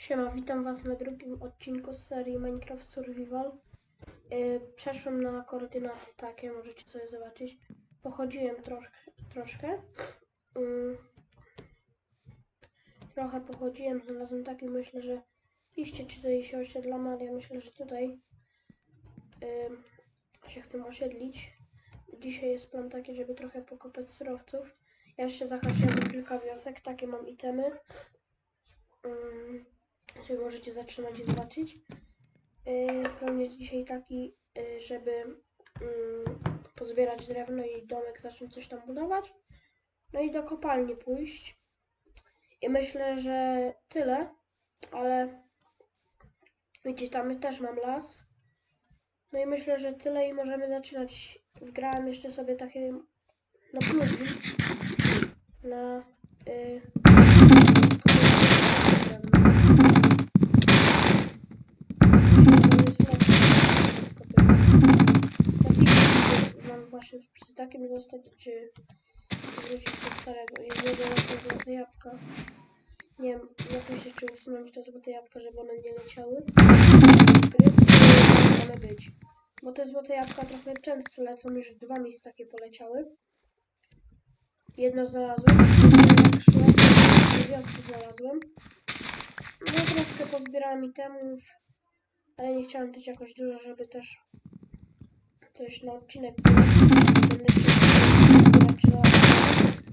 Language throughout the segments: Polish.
Siema, witam was na drugim odcinku z serii Minecraft Survival. Yy, przeszłem na koordynaty takie, możecie sobie zobaczyć. Pochodziłem troszkę, troszkę. Yy, trochę pochodziłem, znalazłem taki, myślę, że iście czy tutaj się osiedlam, ja myślę, że tutaj się chcę osiedlić. Dzisiaj jest plan taki, żeby trochę pokopać surowców. Ja jeszcze zahaczyłem kilka wiosek, takie mam itemy. Możecie zatrzymać i zobaczyć. Yy, plan jest dzisiaj taki, yy, żeby yy, pozbierać drewno i domek zacząć coś tam budować. No i do kopalni pójść. I myślę, że tyle, ale widzicie, tam też mam las. No i myślę, że tyle i możemy zaczynać. Wgrałem jeszcze sobie takie na plugin na yy, Mam właśnie przy zostać, czy wrócić do starego. Jednego na złote jabłka. Nie wiem, myślę, czy usunąć te złote jabłka, żeby one nie leciały. Gry, one być. Bo te złote jabłka trochę często lecą, już dwa mi z takie poleciały. Jedno znalazłem, wioski znalazłem. No troszkę pozbierałem itemów, ale nie chciałem też jakoś dużo, żeby też coś na odcinek. Będę żelazo.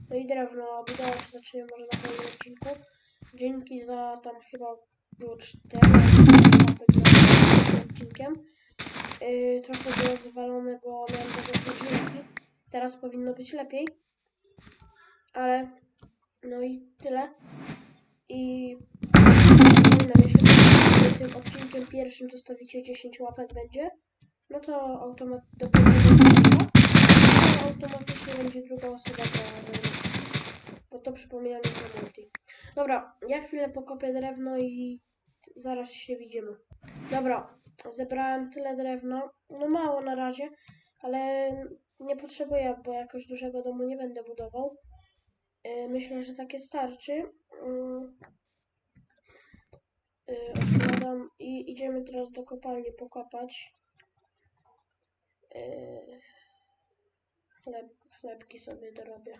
No i drewno, budować zaczniemy może na kolejnym odcinku. Dzięki za tam chyba było 4 łapek za tym odcinkiem. Yy, trochę było zwalone, bo miałem dużo dźwięki. Teraz powinno być lepiej. Ale no i tyle. I przypominam, jeśli tym odcinkiem pierwszym zostawicie 10 łapek będzie, no to automat do pewnego odcinka, to automatycznie będzie druga osoba grała. Bo to przypominam jest na multi. Dobra, ja chwilę pokopię drewno i zaraz się widzimy. Dobra, zebrałem tyle drewna. No mało na razie, ale nie potrzebuję, bo jakoś dużego domu nie będę budował. Yy, Myślę, że takie starczy. Yy, Odkładam i idziemy teraz do kopalni pokopać. Yy, Chleb, chlebki sobie dorobię.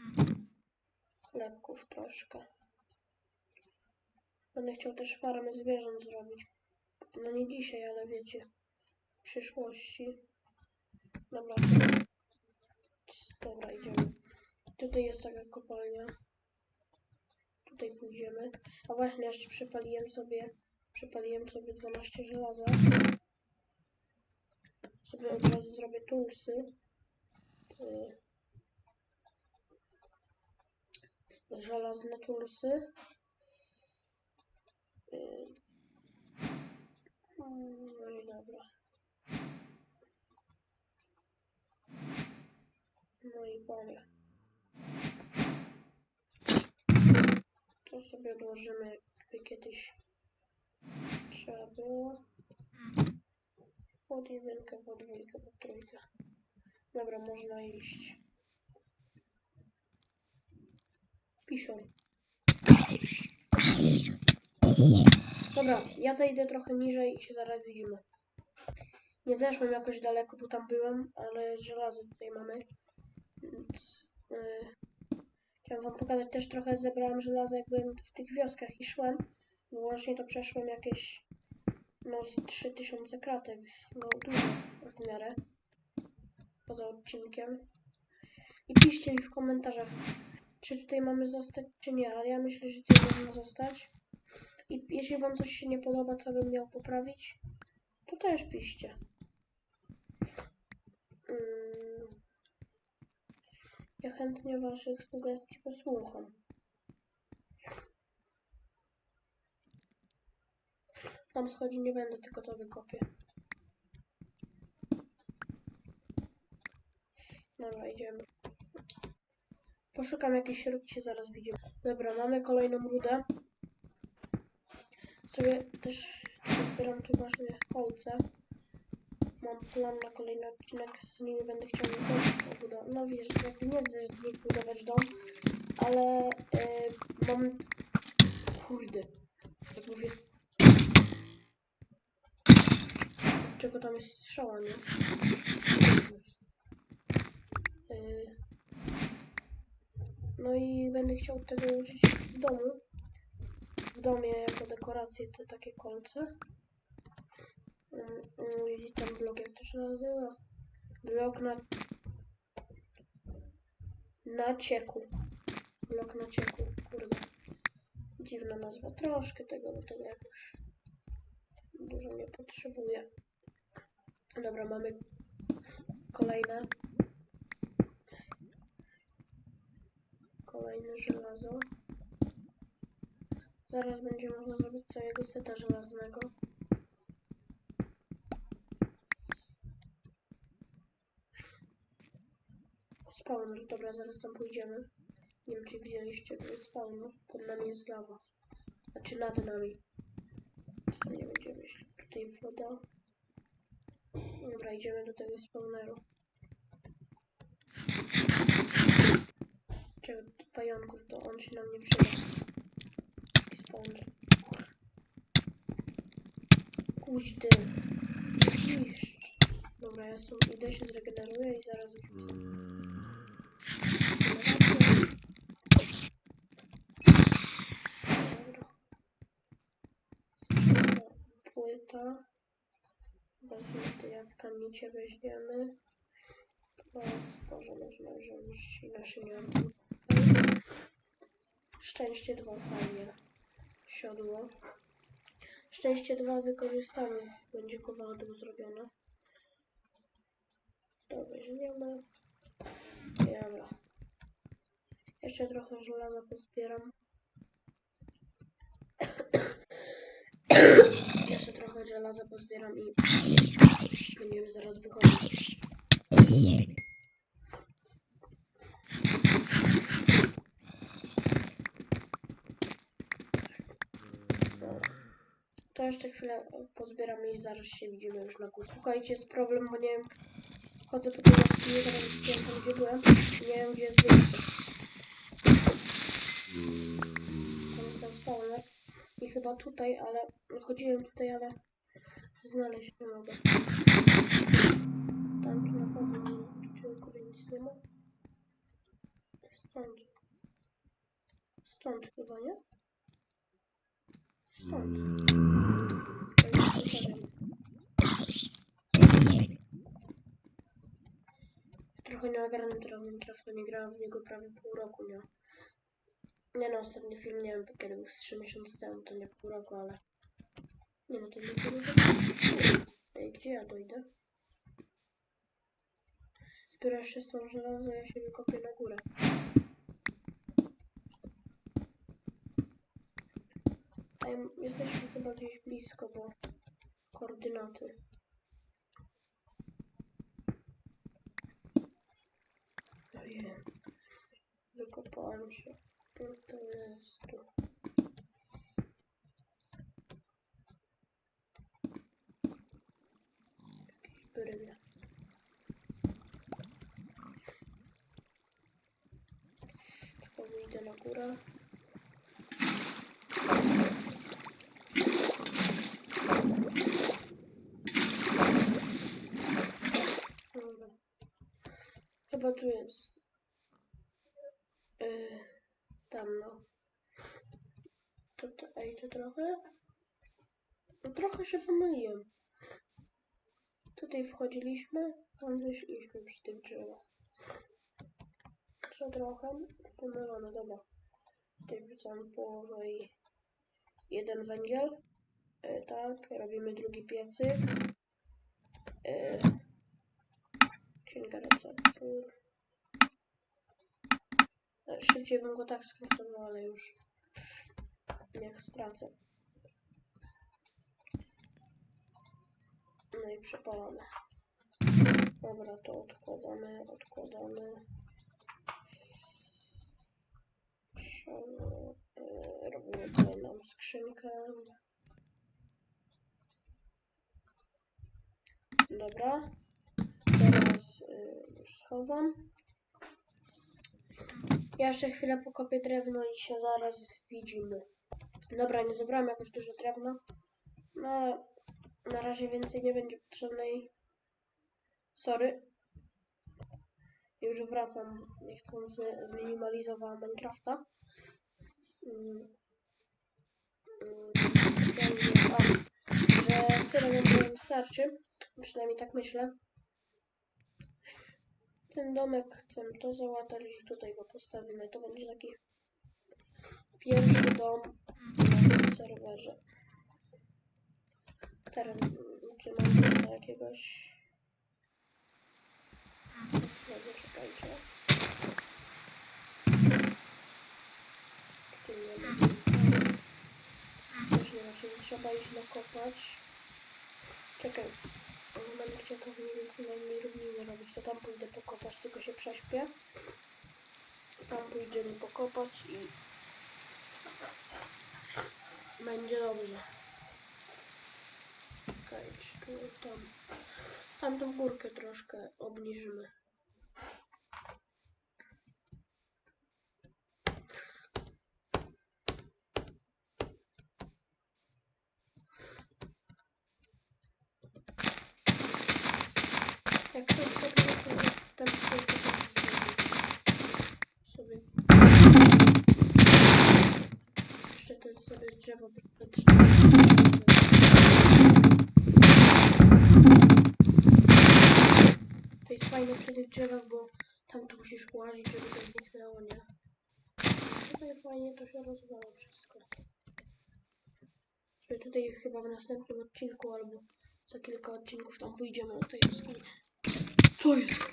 Chlebków troszkę. Będę chciał też farmę zwierząt zrobić. No nie dzisiaj, ale wiecie, w przyszłości. Dobra, dobra, idziemy. Tutaj jest taka kopalnia. Tutaj pójdziemy. A właśnie, jeszcze przepaliłem sobie, przepaliłem sobie 12 żelaza. Sobie od razu zrobię tulsy. Yy, żelazne tulsy. Yy. No i dobra. No i mamy. To sobie odłożymy, jakby kiedyś trzeba było. Pod jedynkę, pod dwójkę, pod trójkę. Dobra, można iść. Piszą. Dobra, ja zejdę trochę niżej i się zaraz widzimy. Nie zeszłem jakoś daleko, bo tam byłem, ale żelazo tutaj mamy. Więc, yy, chciałem wam pokazać też trochę zebrałem żelazo jak byłem w tych wioskach i szłem. Łącznie to przeszłem jakieś no z 3000 kratek. No dużo w miarę. Poza odcinkiem. I piszcie mi w komentarzach, czy tutaj mamy zostać, czy nie, ale ja myślę, że tutaj można zostać. I jeśli wam coś się nie podoba, co bym miał poprawić, to też piszcie. Mm. Ja chętnie waszych sugestii posłucham. Tam schodzi nie będę, tylko to wykopię. Dobra, idziemy. Poszukam jakiejś śrubki, się zaraz widzimy. Dobra, mamy kolejną rudę. Sobie też zbieram tu właśnie kolce. Mam plan na kolejny odcinek, z nimi będę chciał budować. No wiesz, jakby nie z, z nich budować dom, ale yy, mam... Kurde, jak mówię... Czego tam jest strzała, nie? Yy. No i będę chciał tego użyć w domu. W domie jako dekorację te takie kolce. Mm, mm, I ten blok, jak to się nazywa? Blok na... Na cieku. Blok na cieku, kurde. Dziwna nazwa. Troszkę tego, bo tego jakoś dużo nie potrzebuję. Dobra, mamy kolejne. Kolejne żelazo. Zaraz będzie można zrobić całego seta żelaznego. Spawner, dobra, zaraz tam pójdziemy. Nie wiem, czy widzieliście, to jest spawner. Pod nami jest lawa. Znaczy nad nami. Co nie będziemy myśli. Tutaj woda. Dobra, idziemy do tego spawneru. Czego pająków, to on się nam nie przyda. Taki spawner. Kuźdy. Niszcz. Dobra, ja sobie idę się zregeneruję i zaraz. Skrzynka, płyta. Te jabłka, nicie weźmiemy. O, Boże, można wziąć i naczynianki. Szczęście 2 fajnie. Siodło. Szczęście 2 wykorzystamy. Będzie kowadło zrobione. To weźmiemy. Dobra. Jeszcze trochę żelaza pozbieram. Jeszcze trochę żelaza pozbieram i będziemy zaraz wychodzić. Dobra. To jeszcze chwilę pozbieram i zaraz się widzimy już na górze. Słuchajcie, jest problem, bo nie wiem. Chodzę po tej jaskini, teraz wiem tam gdzie. Nie wiem gdzie jest wyjście. Tam jest ten spawner. I chyba tutaj, ale chodziłem tutaj, ale znaleźć nie mogę. Tam tu na pewno nie tylko nic nie ma. Stąd. Stąd chyba, nie? Stąd. Trochę nie ogarnę teraz Minecrafta, nie grałem w niego prawie pół roku, nie? Nie no, ostatni film, nie wiem kiedy był, z 3 miesiące temu, to nie pół roku, ale... Nie no, to nie pół. Ej, gdzie ja dojdę? Zbierasz się z tą żelazo, ja się wykopię na górę. Jesteśmy chyba gdzieś blisko, bo... Koordynaty. Ojej. Wykopałem się. To, to jest tu. Jakieś brynie. Tylko wyjdę na górę. Dobra. Chyba tu jest. Yy, tam no. To, to, trochę? No trochę się pomyliłem. Tutaj wchodziliśmy, tam wyszliśmy przy tych drzewach. To trochę pomylone, dobra. Tutaj wrzucam połowę i jeden węgiel. E, tak, robimy drugi piecyk. E, Szybciej bym go tak skraftował, ale już niech stracę. No i przepalamy. Dobra, to odkładamy, odkładamy. E, robimy kolejną skrzynkę. Dobra. Teraz y, już schowam. Ja jeszcze chwilę pokopię drewno i się zaraz widzimy. Dobra, nie zebrałem jakoś dużo drewna. No ale na razie więcej nie będzie potrzebnej. Sorry. Już wracam, nie chcąc z- zminimalizowała Minecrafta. Mm. Mm, O, że tyle będzie wystarczy. Przynajmniej tak myślę. Ten domek chcę to załatać i tutaj go postawimy. To będzie taki pierwszy dom na tym serwerze. Teren, czy mam tutaj jakiegoś... Dobra, czekajcie. Tu nie ma. Też nie ma, trzeba iść nakopać. Czekaj. To mniej więcej najmniej równiny robić, to tam pójdę pokopać, tylko się prześpię. Tam pójdziemy pokopać i będzie dobrze. Czekajcie, tu, tam. Tamtą górkę troszkę obniżymy. Jak to sobie to sobie to jeszcze to sobie drzewo To jest fajne przy tych drzewach, bo tam tu musisz łazić, żeby to zniknęło, nie? Tutaj fajnie to się rozwala wszystko. Tutaj chyba w następnym odcinku albo za kilka odcinków tam pójdziemy do tej jaskini. Co jest?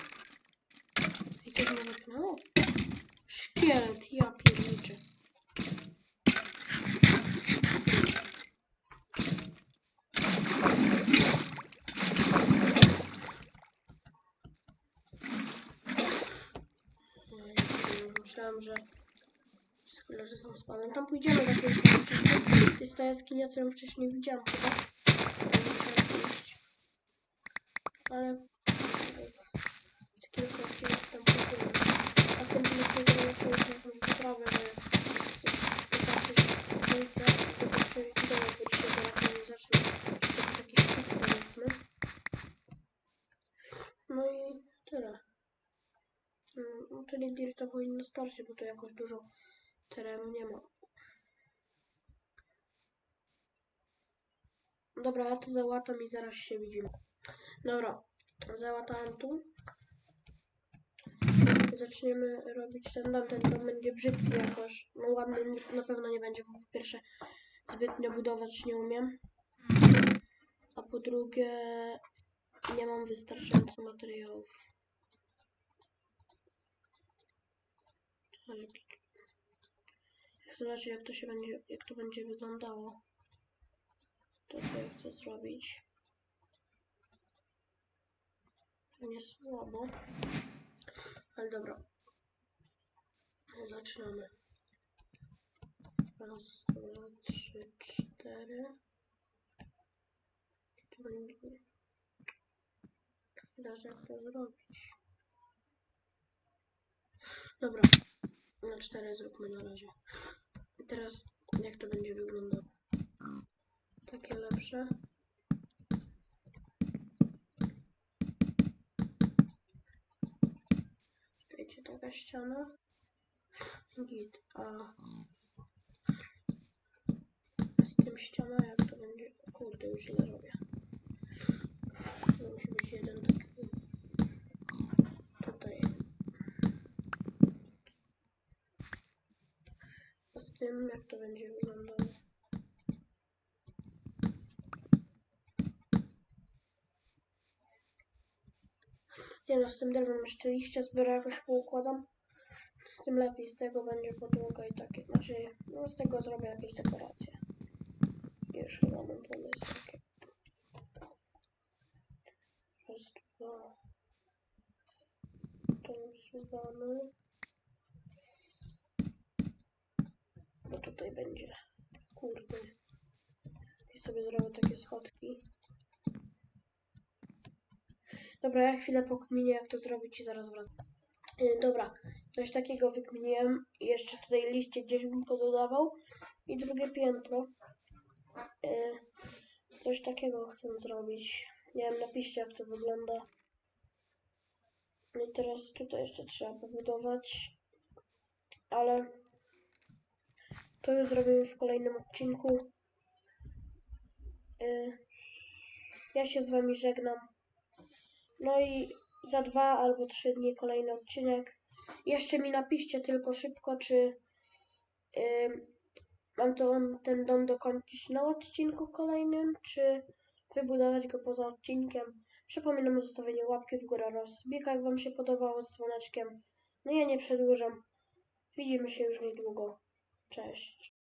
I coś mnie zapinało? Szkielet, ja pierniczę. Ojej, Myślałem, że leży sam spadem. Tam pójdziemy na To jest ta jaskinia, ją wcześniej widziałam chyba. Ale... Za kilka odcinków tam pójdziemy. A w tym pójdziemy na jakąś jakąś wyprawę, że... Zobaczyć ulicę, tylko przewidywać, bo dzisiaj zaraz nie zacznie. Czy to taki szpic powiedzmy. No i tyle. No, czyli Dirta powinno starczyć, bo to jakoś dużo terenu nie ma. Dobra, ja to załatam i zaraz się widzimy. Dobra, załatałem tu. Zaczniemy robić ten dom. Ten dom będzie brzydki jakoś. No ładny na pewno nie będzie, bo po pierwsze zbytnio budować nie umiem. A po drugie nie mam wystarczająco materiałów. Ale Chcę zobaczyć jak to się będzie, jak to będzie wyglądało. To co ja chcę zrobić. Nie słabo. Ale dobra. Zaczynamy. Raz, dwa, trzy, cztery. I tu będzie... Teraz jak to zrobić? Dobra. Na cztery zróbmy na razie. I teraz jak to będzie wyglądało? Takie lepsze. Czekajcie, taka ściana. Git. A z tym ściana jak to będzie? Kurde, już źle robię. To musi być jeden taki. Tutaj. Tym jak to będzie wyglądało? Nie no, z tym drewnem jeszcze liście zbiorę jakoś poukładam. Tym lepiej, z tego będzie podłoga i takie, znaczy, no z tego zrobię jakieś dekoracje. Już chyba mam pomysł takie. Raz, dwa. To usuwamy. Bo tutaj będzie, kurde. I sobie zrobię takie schodki. Dobra, ja chwilę pokminię jak to zrobić i zaraz wracam. Yy, dobra, coś takiego wykminiłem. Jeszcze tutaj liście gdzieś bym pododawał. I drugie piętro. Yy, Coś takiego chcę zrobić. Nie wiem, napiszcie jak to wygląda. No i teraz tutaj jeszcze trzeba pobudować. Ale to już zrobimy w kolejnym odcinku. Y, Ja się z wami żegnam. No i za dwa albo trzy dni kolejny odcinek. Jeszcze mi napiszcie tylko szybko, czy ym, mam to, ten dom dokończyć na odcinku kolejnym, czy wybudować go poza odcinkiem. Przypominam o zostawieniu łapki w górę oraz jak wam się podobało z dzwoneczkiem. No ja nie przedłużam. Widzimy się już niedługo. Cześć.